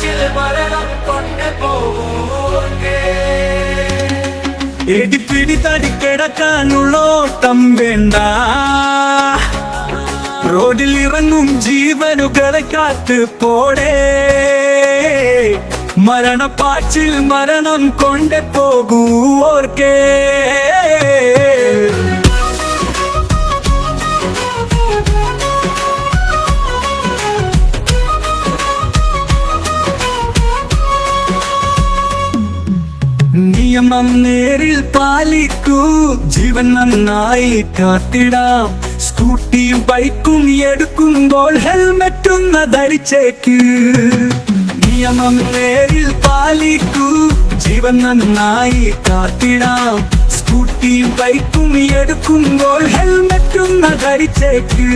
കാറ്റിൽ മരണം കൊണ്ടുപോകേ എടിപ്പിടി വേണ്ട. റോഡിൽ ഇറങ്ങും ജീവനുകളെ കാത്ത് പോടേ. മരണപ്പാച്ചിൽ മരണം കൊണ്ടു പോകൂ ഓർക്കേ. നിയമം നേരിൽ പാലിക്കൂ. ജീവൻ നന്നായി കാത്തിടാം. സ്കൂട്ടിയും ബൈക്കും എടുക്കുമ്പോൾ ഹെൽമെറ്റും ധരിച്ചേക്ക്. നിയമം നേരിൽ പാലിക്കൂ. ജീവൻ നന്നായി കാത്തിടാം. സ്കൂട്ടിയും ബൈക്കും എടുക്കുമ്പോൾ ഹെൽമെറ്റും ധരിച്ചേക്ക്.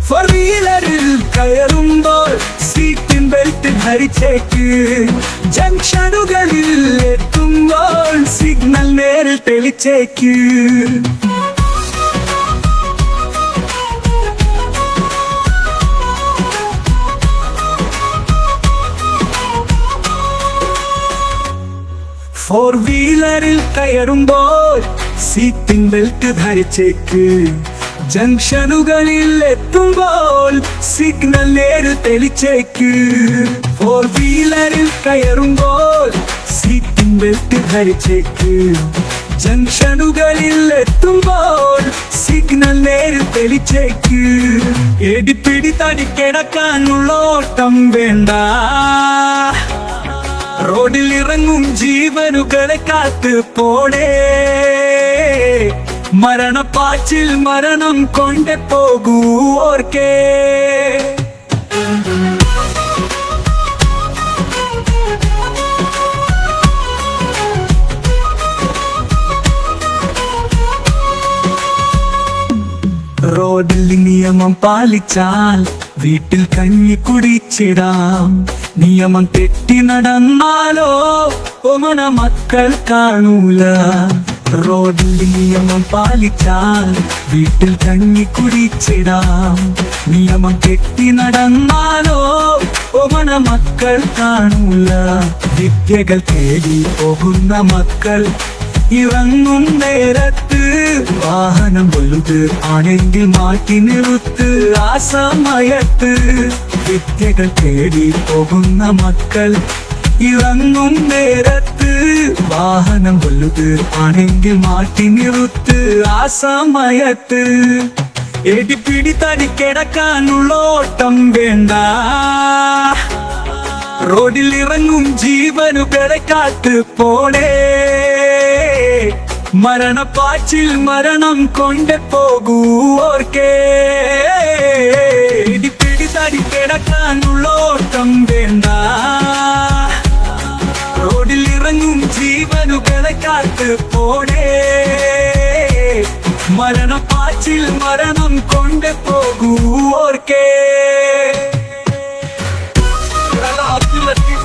ഫോർ വീലറിൽ കയറുമ്പോൾ സീറ്റിൻ ബെൽറ്റ് ധരിച്ചേക്ക്. ജംഗ്ഷനുകളിൽ സിഗ്നൽ നേരിൽ തെളിച്ചേക്ക്. ഫോർ വീലറിൽ കയറുമ്പോൾ സീറ്റിൻ ബെൽറ്റ് ധരിച്ചേക്ക്. ജംഗ്ഷനുകളിൽ എത്തുമ്പോൾ സിഗ്നൽ നേര് തെളിച്ചേക്ക്. ഫോർ വീലറിൽ കയറുമ്പോൾ ബെൽറ്റ് ധരിച്ചേക്ക് ജംഗ്ഷനുകളിൽ എത്തുമ്പോൾ സിഗ്നൽ നേരെ തെളിച്ചേക്ക്. എടിപ്പിടി തടിക്കിടക്കാനുള്ള ഓട്ടം വേണ്ട. റോഡിൽ ഇറങ്ങും ജീവനുകളെ കാത്ത് പോടേ. മരണപ്പാച്ചിൽ മരണം കൊണ്ടേ പോകൂ ഓർക്കേ. റോഡിൽ നിയമം പാലിച്ചാൽ വീട്ടിൽ കഞ്ഞി കുടിച്ചിടാം. നിയമം തെറ്റി നടന്നാലോ? ഒമന മക്കൾ കാണൂല. റോഡിൽ നിയമം പാലിച്ചാൽ വീട്ടിൽ കഞ്ഞി കുടിച്ചിടാം. നിയമം തെറ്റി നടന്നാലോ? ഒമണ മക്കൾ കാണൂല. വിദ്യകൾ തേടി പോകുന്ന മക്കൾ ഇറങ്ങും നേരത്ത് വലുത് ആണെങ്കിൽ മാറ്റി നിർത്ത് ആ സമയത്ത് വിദ്യകൾ തേടി പോകുന്ന മക്കൾ ഇറങ്ങും നേരത്ത്. വാഹനം വലുത് ആണെങ്കിൽ മാറ്റി നിർത്ത് ആ സമയത്ത് എടിപ്പിടി തടിക്കിടക്കാനുള്ള ഓട്ടം വേണ്ട. റോഡിൽ ഇറങ്ങും ജീവനു കാത്ത് പോടേ മരണപ്പാച്ചിൽ മരണം കൊണ്ടേ പോകൂ ഓർക്കേ ഇടിപ്പിടി തടി വേണ്ട. റോഡിൽ ഇറങ്ങും ജീവനുകളെ കാത്ത് പോടേ. മരണപ്പാച്ചിൽ മരണം കൊണ്ടേ പോകൂ ഓർക്കേ Abdul Latif